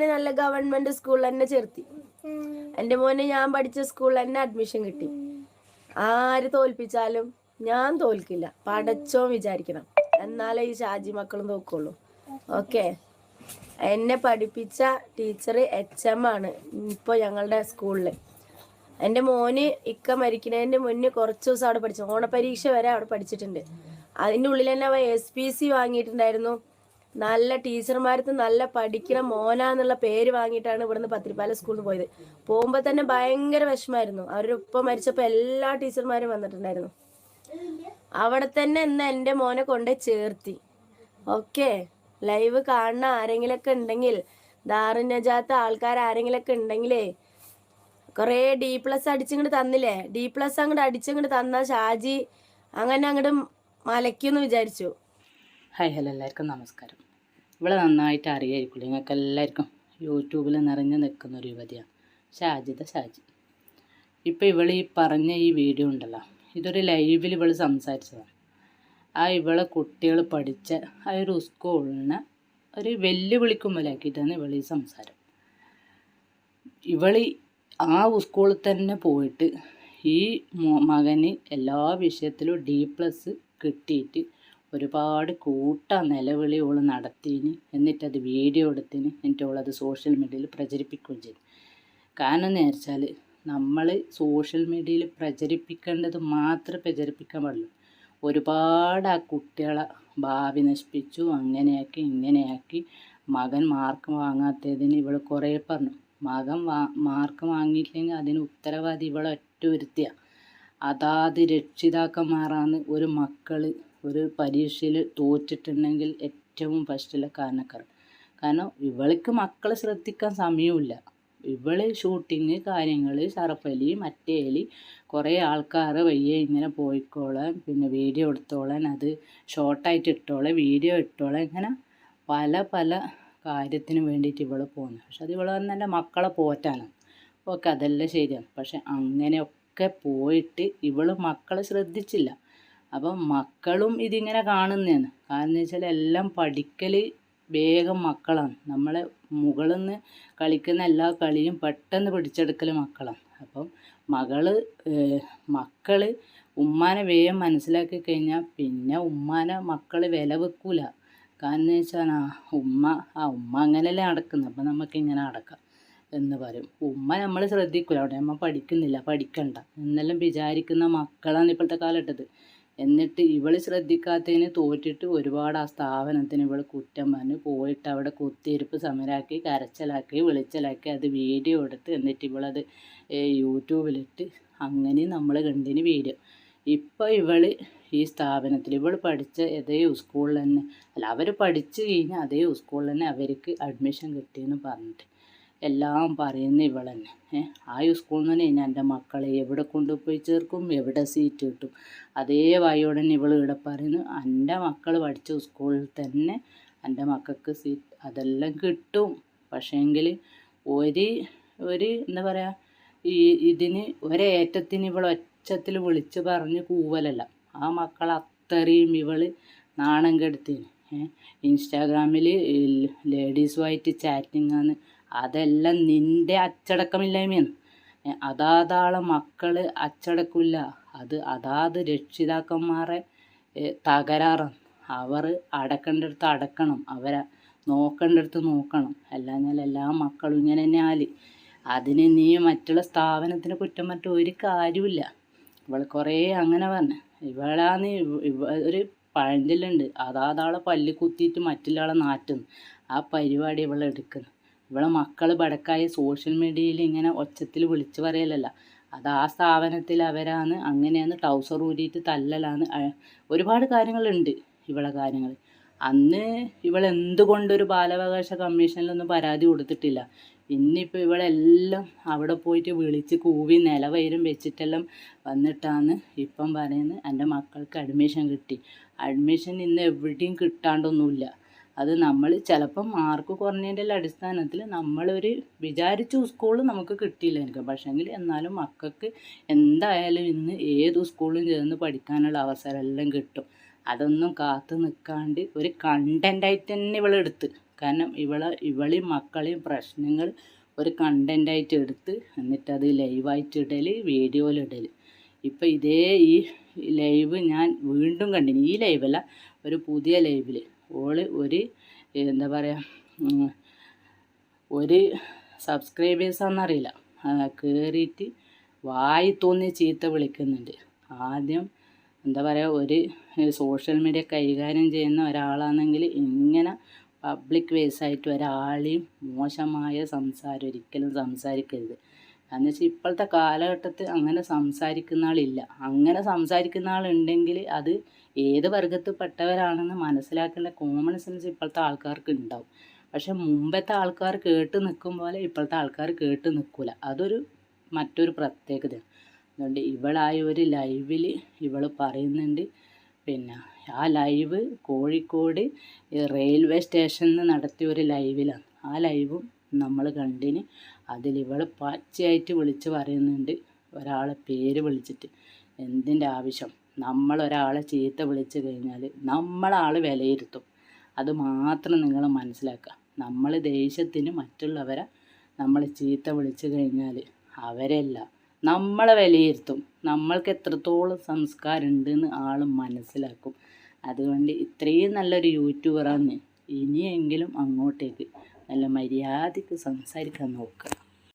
ഞാൻ നല്ല ഗവൺമെന്റ് സ്കൂളിൽ തന്നെ ചേർത്തി. എന്റെ മോനെ ഞാൻ പഠിച്ച സ്കൂളിൽ തന്നെ അഡ്മിഷൻ കിട്ടി. ആര് തോൽപ്പിച്ചാലും ഞാൻ തോൽക്കില്ല. പടച്ചോ വിചാരിക്കണം. എന്നാലേ ഈ ഷാജി മക്കളും തോക്കുള്ളൂ. ഓക്കെ? എന്നെ പഠിപ്പിച്ച ടീച്ചർ എച്ച് എം ആണ് ഇപ്പോൾ ഞങ്ങളുടെ സ്കൂളിൽ എന്റെ മോന് ഇക്ക മരിക്കുന്നതിന്റെ മുന്നേ കുറച്ച് ദിവസം അവിടെ പഠിച്ചു. ഓണപരീക്ഷ വരെ അവിടെ പഠിച്ചിട്ടുണ്ട്. അതിന്റെ ഉള്ളിൽ തന്നെ അവ എസ് പി സി വാങ്ങിയിട്ടുണ്ടായിരുന്നു. നല്ല ടീച്ചർമാർക്ക് നല്ല പഠിക്കണ മോന എന്നുള്ള പേര് വാങ്ങിയിട്ടാണ് ഇവിടുന്ന് പത്തിരിപ്പാല സ്കൂളിൽ പോയത്. പോകുമ്പോൾ തന്നെ ഭയങ്കര വിഷമായിരുന്നു അവരുടെ ഉപ്പ മരിച്ചപ്പോൾ എല്ലാ ടീച്ചർമാരും വന്നിട്ടുണ്ടായിരുന്നു. അവിടെ തന്നെ ഇന്ന് എന്റെ മോനെ കൊണ്ട് ചേർത്തി. ഓക്കെ ലൈവ് കാണുന്ന ആരെങ്കിലൊക്കെ ഉണ്ടെങ്കിൽ ദാറിനജാത്ത ആൾക്കാർ ആരെങ്കിലൊക്കെ ഉണ്ടെങ്കിലേ കുറേ ഡി പ്ലസ് അടിച്ചിങ്ങോട്ട് തന്നില്ലേ? ഡി പ്ലസ് അങ്ങോട്ട് അടിച്ചിങ്ങോട്ട് തന്ന ഷാജി. അങ്ങനെ അങ്ങോട്ട് മലയ്ക്കുമെന്ന് വിചാരിച്ചു. ഹായ് ഹലോ എല്ലാവർക്കും നമസ്കാരം. ഇവളെ നന്നായിട്ട് അറിയായിരിക്കും നിങ്ങൾക്ക് എല്ലാവർക്കും യൂട്യൂബിൽ നിറഞ്ഞു നിൽക്കുന്ന ഒരു യുവതിയാണ്. ഷാജിത ഷാജി. ഇപ്പോൾ ഇവൾ ഈ പറഞ്ഞ ഈ വീഡിയോ ഉണ്ടല്ലോ ഇതൊരു ലൈവിൽ ഇവൾ സംസാരിച്ചതാണ്. ആ ഇവളെ കുട്ടികൾ പഠിച്ച ആ ഒരു സ്കൂളിന് ഒരു വെല്ലുവിളിക്കുമ്പോലാക്കിയിട്ടാണ് ഇവൾ ഈ സംസാരം. ഇവൾ ആ സ്കൂളിൽ തന്നെ പോയിട്ട് ഈ മകന് എല്ലാ വിഷയത്തിലും ഡി പ്ലസ് കിട്ടിയിട്ട് ഒരുപാട് കൂട്ട നിലവിളി ഓൾ നടത്തിന്. എന്നിട്ടത് വീഡിയോ എടുത്തിന്. എന്നിട്ട് ഓളത് സോഷ്യൽ മീഡിയയിൽ പ്രചരിപ്പിക്കുകയും ചെയ്തു. കാരണം എന്ന് വെച്ചാൽ നമ്മൾ സോഷ്യൽ മീഡിയയിൽ പ്രചരിപ്പിക്കേണ്ടത് മാത്രമേ പ്രചരിപ്പിക്കാൻ പാടുള്ളൂ. ഒരുപാട് ആ കുട്ടികളെ ഭാവി നശിപ്പിച്ചു. അങ്ങനെയാക്കി ഇങ്ങനെയാക്കി. മകൻ മാർക്ക് വാങ്ങാത്തതിന് ഇവൾ കുറേ പറഞ്ഞു. മകൻ വാ മാർക്ക് വാങ്ങിയില്ലെങ്കിൽ അതിന് ഉത്തരവാദി ഇവളെ ഒറ്റ ഒരുത്തിയ. അതാത് രക്ഷിതാക്കന്മാരാണ് ഒരു മക്കൾ ഒരു പരീക്ഷയിൽ തോറ്റിട്ടുണ്ടെങ്കിൽ ഏറ്റവും ഫസ്റ്റിലെ കാരണക്കാർ കാരണം ഇവൾക്ക് മക്കളെ ശ്രദ്ധിക്കാൻ സമയമില്ല ഇവൾ ഷൂട്ടിങ് കാര്യങ്ങൾ ഷറഫലി മറ്റേലി കുറേ ആൾക്കാർ വയ്യ ഇങ്ങനെ പോയിക്കോളാൻ പിന്നെ വീഡിയോ എടുത്തോളാൻ അത് ഷോർട്ടായിട്ട് ഇട്ടോളെ വീഡിയോ ഇട്ടോളെ ഇങ്ങനെ പല പല കാര്യത്തിന് വേണ്ടിയിട്ട് ഇവൾ പോകുന്നത് പക്ഷെ അത് ഇവൾ പറഞ്ഞ എന്റെ മക്കളെ പോറ്റാനാണ്. ഓക്കെ അതെല്ലാം ശരിയാണ്. പക്ഷെ അങ്ങനെയൊക്കെ പോയിട്ട് ഇവൾ മക്കളെ ശ്രദ്ധിച്ചില്ല. അപ്പം മക്കളും ഇതിങ്ങനെ കാണുന്നതാണ്. കാരണം എന്ന് വെച്ചാൽ എല്ലാം പഠിക്കൽ വേഗം മക്കളാണ്. നമ്മളെ മുകളിൽ നിന്ന് കളിക്കുന്ന എല്ലാ കളിയും പെട്ടെന്ന് പിടിച്ചെടുക്കൽ മക്കളാണ്. അപ്പം മകൾ മക്കൾ ഉമ്മാനെ വേഗം മനസ്സിലാക്കി കഴിഞ്ഞാൽ പിന്നെ ഉമ്മാനെ മക്കൾ വില വെക്കൂല. കാരണം എന്ന് വെച്ചാൽ ആ ഉമ്മ ആ ഉമ്മ അങ്ങനെയല്ലേ നടക്കുന്നത്. അപ്പം നമുക്ക് ഇങ്ങനെ നടക്കാം എന്ന് പറയും. ഉമ്മ നമ്മൾ ശ്രദ്ധിക്കൂല. അവിടെ അമ്മ പഠിക്കുന്നില്ല. പഠിക്കണ്ട. എന്നെല്ലാം വിചാരിക്കുന്ന മക്കളാണ് ഇപ്പോഴത്തെ കാലഘട്ടത്തിൽ. എന്നിട്ട് ഇവൾ ശ്രദ്ധിക്കാത്തതിന് തോറ്റിട്ട് ഒരുപാട് ആ സ്ഥാപനത്തിന് ഇവൾ കുറ്റം പറഞ്ഞ് പോയിട്ട് അവിടെ കുത്തിയിരിപ്പ് സമരാക്കി കരച്ചിലാക്കി വിളിച്ചലാക്കി അത് വീഡിയോ എടുത്ത് എന്നിട്ട് ഇവളത് യൂട്യൂബിലിട്ട് അങ്ങനെ നമ്മൾ കണ്ടിന് വീഡിയോ. ഇപ്പോൾ ഇവൾ ഈ സ്ഥാപനത്തിൽ ഇവൾ പഠിച്ച അതേ സ്കൂളിൽ തന്നെ അല്ല അവർ പഠിച്ചു കഴിഞ്ഞാൽ അതേ സ്കൂളിൽ തന്നെ അവർക്ക് അഡ്മിഷൻ കിട്ടിയെന്ന് പറഞ്ഞിട്ട്. എല്ലാം പറയുന്ന ഇവൾ തന്നെ ഏഹ് ആ സ്കൂളിൽ നിന്ന് തന്നെ എന്റെ മക്കളെ എവിടെ കൊണ്ടുപോയി ചേർക്കും എവിടെ സീറ്റ് കിട്ടും. അതേ വായോടെ തന്നെ ഇവൾ ഇവിടെ പറയുന്നു എന്റെ മക്കൾ പഠിച്ച സ്കൂളിൽ തന്നെ എന്റെ മക്കൾക്ക് സീറ്റ് അതെല്ലാം കിട്ടും. പക്ഷേങ്കിൽ ഒരു ഒരു എന്താ പറയുക ഈ ഇതിന് ഒരേറ്റത്തിന് ഇവൾ ഒച്ചത്തിൽ വിളിച്ച് പറഞ്ഞ് കൂവലല്ല. ആ മക്കൾ അത്രയും ഇവൾ നാണം കെടുത്തിന്. ഇൻസ്റ്റാഗ്രാമിൽ ലേഡീസുമായിട്ട് ചാറ്റിംഗ് ആണ് അതെല്ലാം നിന്റെ അച്ചടക്കമില്ലായ്മയാണ്. അതാതാളം മക്കൾ അച്ചടക്കില്ല. അത് അതാത് രക്ഷിതാക്കന്മാരെ തകരാറാണ്. അവർ അടക്കേണ്ടടുത്ത് അടക്കണം. അവരെ നോക്കേണ്ടടുത്ത് നോക്കണം. അല്ലാഞ്ഞാൽ എല്ലാ മക്കളും ഇങ്ങനെ തന്നെ ആൽ. അതിന് നീ മറ്റുള്ള സ്ഥാപനത്തിന് കുറ്റം മറ്റും ഒരു കാര്യമില്ല ഇവൾ കുറേ അങ്ങനെ പറഞ്ഞു. ഇവളാന്ന് ഇവ- ഒരു പഴഞ്ചൊല്ലുണ്ട്. അതാതാളെ പല്ല് കുത്തിയിട്ട് മറ്റുള്ള ആളെ നാറ്റുന്നു. ആ പരിപാടി ഇവൾ ഇവളെ മക്കൾ ബടക്കായി സോഷ്യൽ മീഡിയയിൽ ഇങ്ങനെ ഒച്ചത്തിൽ വിളിച്ചു പറയലല്ല. അത് ആ സ്ഥാപനത്തിൽ അവരാണ്. അങ്ങനെയാണ് ടൗസർ ഊരിയിട്ട് തല്ലലാണ്. ഒരുപാട് കാര്യങ്ങളുണ്ട് ഇവളെ കാര്യങ്ങൾ അന്ന് ഇവളെന്തുകൊണ്ടൊരു ബാലാവകാശ കമ്മീഷനിലൊന്നും പരാതി കൊടുത്തിട്ടില്ല. ഇന്നിപ്പോൾ ഇവളെല്ലാം അവിടെ പോയിട്ട് വിളിച്ച് കൂവി നിലവൈരം വെച്ചിട്ടെല്ലാം വന്നിട്ടാണ് ഇപ്പം പറയുന്നത്. എന്റെ മക്കൾക്ക് അഡ്മിഷൻ കിട്ടി. അഡ്മിഷൻ ഇന്ന് എവിടെയും കിട്ടാണ്ടൊന്നുമില്ല. അത് നമ്മൾ ചിലപ്പം മാർക്ക് കുറഞ്ഞതിന്റെ അടിസ്ഥാനത്തിൽ നമ്മളൊരു വിചാരിച്ച സ്കൂൾ നമുക്ക് കിട്ടിയില്ല പക്ഷേങ്കിൽ എന്നാലും മക്കൾക്ക് എന്തായാലും ഇന്ന് ഏത് സ്കൂളിലും ചേർന്ന് പഠിക്കാനുള്ള അവസരമെല്ലാം കിട്ടും. അതൊന്നും കാത്തു നിൽക്കാണ്ട് ഒരു കണ്ടന്റായിട്ട് തന്നെ ഇവളെടുത്ത് കാരണം ഇവളെ ഇവളെയും മക്കളെയും പ്രശ്നങ്ങൾ ഒരു കണ്ടന്റായിട്ട് എടുത്ത് എന്നിട്ടത് ലൈവായിട്ട് ഇടൽ വീഡിയോയിലിടൽ ഇപ്പം ഇതേ ഈ ലൈവ് ഞാൻ വീണ്ടും കണ്ടിന്. ഈ ലൈവല്ല ഒരു പുതിയ ലൈവിൽ ഓൾ ഒരു എന്താ പറയുക ഒരു സബ്സ്ക്രൈബേഴ്സാണെന്നറിയില്ല കയറിയിട്ട് വായി തോന്നി ചീത്ത വിളിക്കുന്നുണ്ട്. ആദ്യം എന്താ പറയുക ഒരു സോഷ്യൽ മീഡിയ കൈകാര്യം ചെയ്യുന്ന ഒരാളാണെങ്കിൽ ഇങ്ങനെ പബ്ലിക് വേസായിട്ട് ഒരാളെയും മോശമായ സംസാരം ഒരിക്കലും സംസാരിക്കരുത്. കാരണം വെച്ചാൽ ഇപ്പോഴത്തെ കാലഘട്ടത്തിൽ അങ്ങനെ സംസാരിക്കുന്ന ആളില്ല. അങ്ങനെ സംസാരിക്കുന്ന ആളുണ്ടെങ്കിൽ അത് ഏത് വർഗത്തിൽപ്പെട്ടവരാണെന്ന് മനസ്സിലാക്കേണ്ട കോമൺ സെൻസ് ഇപ്പോഴത്തെ ആൾക്കാർക്ക് ഉണ്ടാവും. പക്ഷെ മുമ്പത്തെ ആൾക്കാർ കേട്ട് നിൽക്കും പോലെ ഇപ്പോഴത്തെ ആൾക്കാർ കേട്ട് നിൽക്കില്ല അതൊരു മറ്റൊരു പ്രത്യേകതയാണ്. അതുകൊണ്ട് ഇവളായ ഒരു ലൈവിൽ ഇവൾ പറയുന്നുണ്ട് പിന്നെ ആ ലൈവ് കോഴിക്കോട് റെയിൽവേ സ്റ്റേഷനിൽ നടത്തിയ ഒരു ലൈവിലാണ് ആ ലൈവും നമ്മൾ കണ്ടിന് അതിൽ ഇവൾ പച്ചയായിട്ട് വിളിച്ച് പറയുന്നുണ്ട്. ഒരാളെ പേര് വിളിച്ചിട്ട് എന്തിന്റെ ആവശ്യം? നമ്മൾ ഒരാളെ ചീത്ത വിളിച്ച് കഴിഞ്ഞാൽ നമ്മളാൾ വിലയിരുത്തും. അത് മാത്രം നിങ്ങൾ മനസ്സിലാക്കുക. നമ്മൾ ദേഷ്യത്തിന് മറ്റുള്ളവരെ നമ്മൾ ചീത്ത വിളിച്ച് കഴിഞ്ഞാൽ അവരല്ല നമ്മളെ വിലയിരുത്തും. നമ്മൾക്ക് എത്രത്തോളം സംസ്കാരം ഉണ്ടെന്ന് ആൾ മനസ്സിലാക്കും. അതുകൊണ്ട് ഇത്രയും നല്ലൊരു യൂട്യൂബറാണ്. ഇനിയെങ്കിലും അങ്ങോട്ടേക്ക് നല്ല മര്യാദയ്ക്ക് സംസാരിക്കാൻ നോക്കുക.